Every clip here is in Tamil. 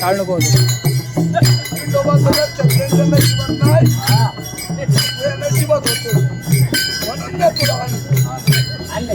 ತಾಳ್ಕೋದು ಅಲ್ಲೇ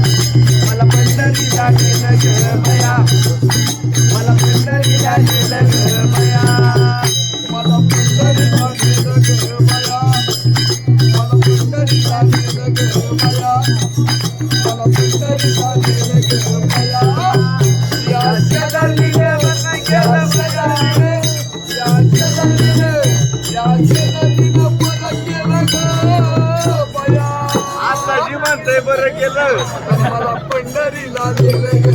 आता जीवन ते बरं केलं मला पंढरीला दिलं